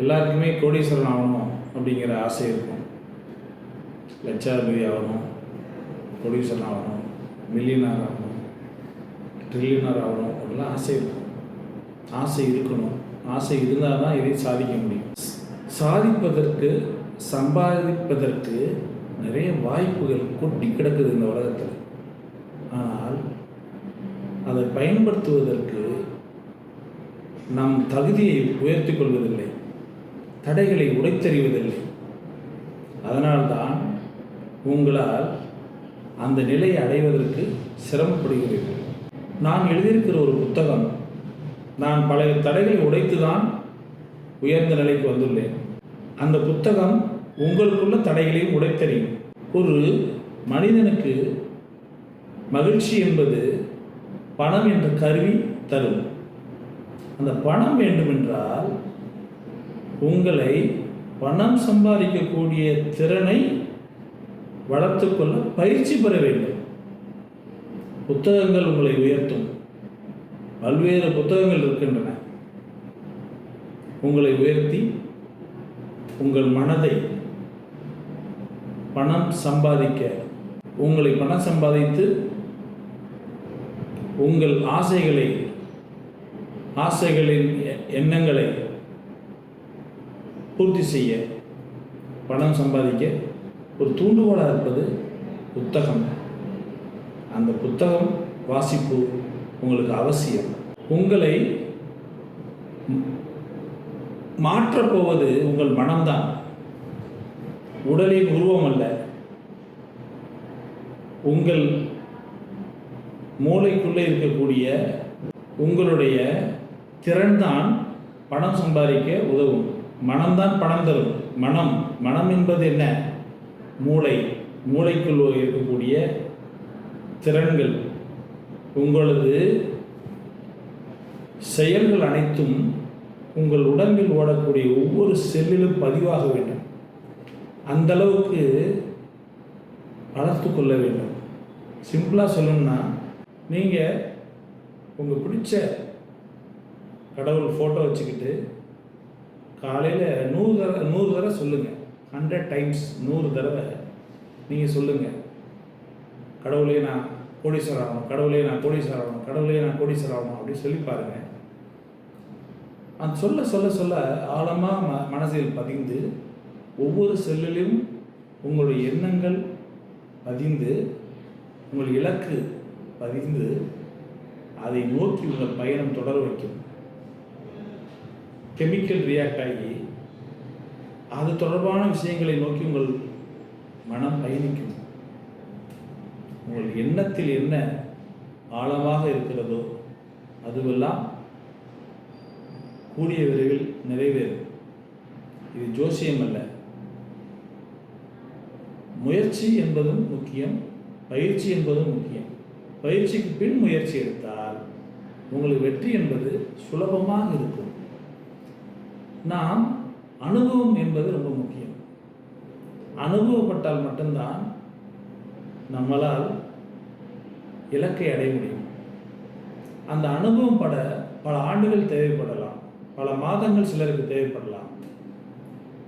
எல்லாருக்குமே கோடீஸ்வரன் ஆகணும் அப்படிங்கிற ஆசை இருக்கும். லட்சாதிபதி ஆகணும் கோடீஸ்வரன் ஆகணும் மில்லியனர் ஆகணும் ட்ரில்லியனர் ஆகணும் அப்படிலாம் ஆசை இருக்கும். ஆசை இருக்கணும். ஆசை இருந்தால் தான் இதை சாதிக்க முடியும். சாதிப்பதற்கு சம்பாதிப்பதற்கு நிறைய வாய்ப்புகள் கொட்டி கிடக்குது இந்த உலகத்தில். ஆனால் அதை பயன்படுத்துவதற்கு நம் தகுதியை உயர்த்தி கொள்வதில்லை. தடைகளை உடைத்தறிவதில்லை. அதனால்தான் உங்களால் அந்த நிலையை அடைவதற்கு சிரமப்படுகிறீர்கள். நான் எழுதியிருக்கிற ஒரு புத்தகம் நான் பல தடைகளை உடைத்து தான் உயர்ந்த நிலைக்கு வந்துள்ளேன். அந்த புத்தகம் உங்களுக்குள்ள தடைகளையும் உடைத்தறியும். ஒரு மனிதனுக்கு மகிழ்ச்சி என்பது பணம் என்ற கருவி தரும். அந்த பணம் வேண்டுமென்றால் உங்களை பணம் சம்பாதிக்கக்கூடிய திறனை வளர்த்துக்கொள்ள பயிற்சி பெற வேண்டும். புத்தகங்கள் உங்களை உயர்த்தும். பல்வேறு புத்தகங்கள் இருக்கின்றன. உங்களை உயர்த்தி உங்கள் மனதை பணம் சம்பாதிக்க உங்களை பணம் சம்பாதித்து உங்கள் ஆசைகளை ஆசைகளின் எ- எண்ணங்களை பூர்த்தி செய்ய பணம் சம்பாதிக்க ஒரு தூண்டுகோலாக இருப்பது புத்தகம். அந்த புத்தகம் வாசிப்பு உங்களுக்கு அவசியம். உங்களை மாற்றப்போவது உங்கள் மனம்தான். உடலின் உருவம் அல்ல. உங்கள் மூளைக்குள்ளே இருக்கக்கூடிய உங்களுடைய திறன்தான் பணம் சம்பாதிக்க உதவும். மனம்தான் பணம் தரும். மனம் மனம் என்பது என்ன? மூளை. மூளைக்குள் இருக்கக்கூடிய திறன்கள். உங்களது செயல்கள் அனைத்தும் உங்கள் உடம்பில் ஓடக்கூடிய ஒவ்வொரு செல்லிலும் பதிவாக வேண்டும். அந்த அளவுக்கு வளர்த்து கொள்ள வேண்டும். சிம்பிளாக சொல்லணும்னா நீங்கள் உங்கள் பிடிச்ச கடவுள் ஃபோட்டோ வச்சுக்கிட்டு காலையில் நூறு தடவை நூறு தடவை சொல்லுங்கள் ஹண்ட்ரட் டைம்ஸ் நூறு தடவை நீங்கள் சொல்லுங்கள் கடவுளே நான் கோடீஸ்வரர் ஆகணும். கடவுளே நான் கோடீஸ்வரர் ஆகணும். கடவுளே நான் கோடீஸ்வரர் ஆகணும் அப்படின்னு சொல்லி பாருங்க. அந்த சொல்ல சொல்ல சொல்ல ஆழமாக ம மனசில் பதிந்து ஒவ்வொரு செல்லிலும் உங்களுடைய எண்ணங்கள் பதிந்து உங்கள் இலக்கு பதிந்து அதை நோக்கி உங்கள் பயணம் தொடர வைக்கும். கெமிக்கல் ரியாக்ட் ஆகி அது தொடர்பான விஷயங்களை நோக்கி உங்கள் மனம் பயணிக்கும். உங்கள் எண்ணத்தில் என்ன ஆழமாக இருக்கிறதோ அதுவெல்லாம் கூடிய விரைவில் நிறைவேறும். இது ஜோசியம் அல்ல. முயற்சி என்பதும் முக்கியம் பயிற்சி என்பதும் முக்கியம். பயிற்சிக்கு பின் முயற்சி எடுத்தால் உங்களுக்கு வெற்றி என்பது சுலபமாக இருக்கும். நாம் அனுபவம் என்பது ரொம்ப முக்கியம். அனுபவப்பட்டால் மட்டும்தான் நம்மளால் இலக்கை அடைய முடியும். அந்த அனுபவம் பட பல ஆண்டுகள் தேவைப்படலாம். பல மாதங்கள் சிலருக்கு தேவைப்படலாம்.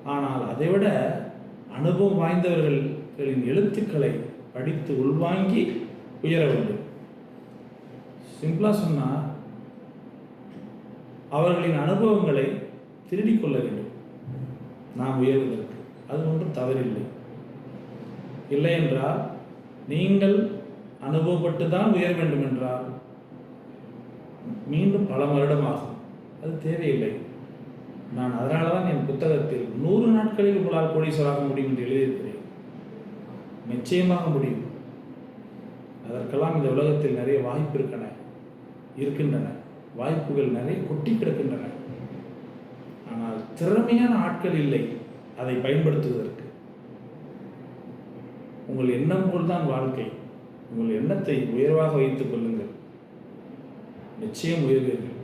ஆனால் அதைவிட அனுபவம் வாய்ந்தவர்களின் எழுத்துக்களை படித்து உள்வாங்கி உயர வேண்டும். சிம்பிளாக சொன்னால் அவர்களின் அனுபவங்களை திருடிக்கொள்ள வேண்டும் நாம் உயர்வதற்கு. அது ஒன்றும் தவறில்லை. இல்லை என்றால் நீங்கள் அனுபவப்பட்டு தான் உயர வேண்டும் என்றால் மீண்டும் பல வருடம் ஆகும் அது தேவையில்லை. நான் அதனால தான் என் புத்தகத்தில் நூறு நாட்களில் உங்களால் கோடீஸ்வராக முடியும் என்று எழுதியிருக்கிறேன். நிச்சயமாக முடியும். அதற்கெல்லாம் இந்த உலகத்தில் நிறைய வாய்ப்பு இருக்கின்றன இருக்கின்றன. வாய்ப்புகள் நிறைய கொட்டி கிடக்கின்றன. ஆனால் திறமையான ஆட்கள் இல்லை. அதை பயன்படுத்துவதற்கு. உங்கள் எண்ணம் போல்தான் வாழ்க்கை. உங்கள் எண்ணத்தை உயர்வாக வைத்துக் கொள்ளுங்கள். நிச்சயம் உயர்வீர்கள்.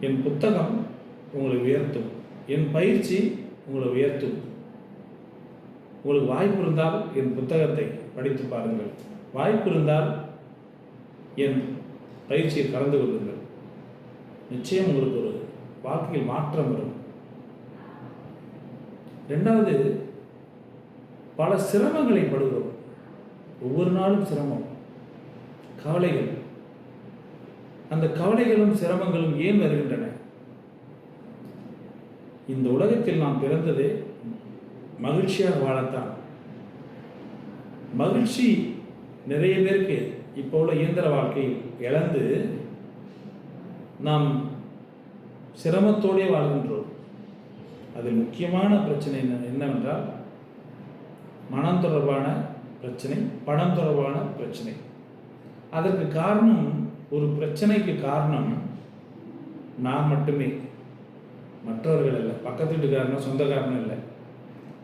என் புத்தகம் உங்களை உயர்த்தும். என் பயிற்சி உங்களை உயர்த்தும். உங்களுக்கு வாய்ப்பு இருந்தால் என் புத்தகத்தை படித்து பாருங்கள். வாய்ப்பு இருந்தால் என் பயிற்சியில் கலந்து கொள்ளுங்கள். நிச்சயம் உங்களுக்கு ஒரு வாழ்க்கையில் மாற்றம் வரும். ரெண்டாவது பல சிரமங்களை படுகிறோம். ஒவ்வொரு நாளும் சிரமம் கவலைகள். அந்த கவலைகளும் சிரமங்களும் ஏன் வருகின்றன? இந்த உலகத்தில் நாம் பிறந்ததே மகிழ்ச்சியாக வாழத்தான். மகிழ்ச்சி நிறைய பேருக்கு இப்போ உள்ள இயந்திர வாழ்க்கையில் இழந்து நாம் சிரமத்தோடே வாழ்கின்றோம். அதில் முக்கியமான பிரச்சனை என்ன என்னவென்றால் மனம் தொடர்பான பிரச்சனை பணம் தொடர்பான பிரச்சனை. அதற்கு காரணம் ஒரு பிரச்சனைக்கு காரணம் நான் மட்டுமே. மற்றவர்கள் இல்லை பக்கத்து வீட்டுக்காரனும் சொந்தக்காரனும் இல்லை.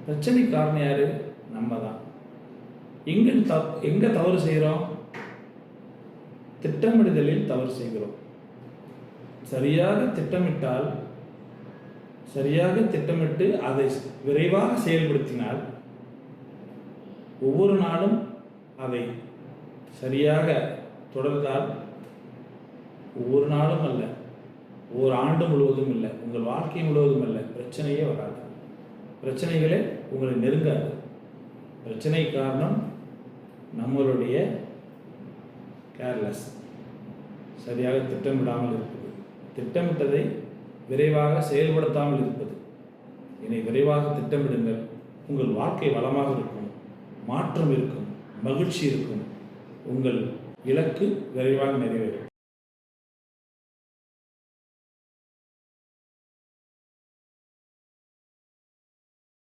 பிரச்சனை காரணம் யார்? நம்ம தான் எங்கே த எங்கே தவறு செய்கிறோம்? திட்டமிடுதலில் தவறு செய்கிறோம். சரியாக திட்டமிட்டால் சரியாக திட்டமிட்டு அதை விரைவாக செயல்படுத்தினால் ஒவ்வொரு நாளும் அதை சரியாக தொடர்ந்தால் ஒவ்வொரு நாளும் அல்ல ஒவ்வொரு ஆண்டு முழுவதும் இல்லை உங்கள் வாழ்க்கை முழுவதும் இல்லை பிரச்சனையே வராது. பிரச்சனைகளே உங்களை நெருங்காது. பிரச்சனை காரணம் நம்மளுடைய கேர்லெஸ் சரியாக திட்டமிடாமல் இருப்பது. திட்டமிட்டதை விரைவாக செயல்படுத்தாமல் இருப்பது. என்னை விரைவாக திட்டமிடுங்கள். உங்கள் வாழ்க்கை வளமாக இருக்கும். மாற்றம் இருக்கும். மகிழ்ச்சி இருக்கும். உங்கள் இலக்கு விரைவாக நிறைவேறும்.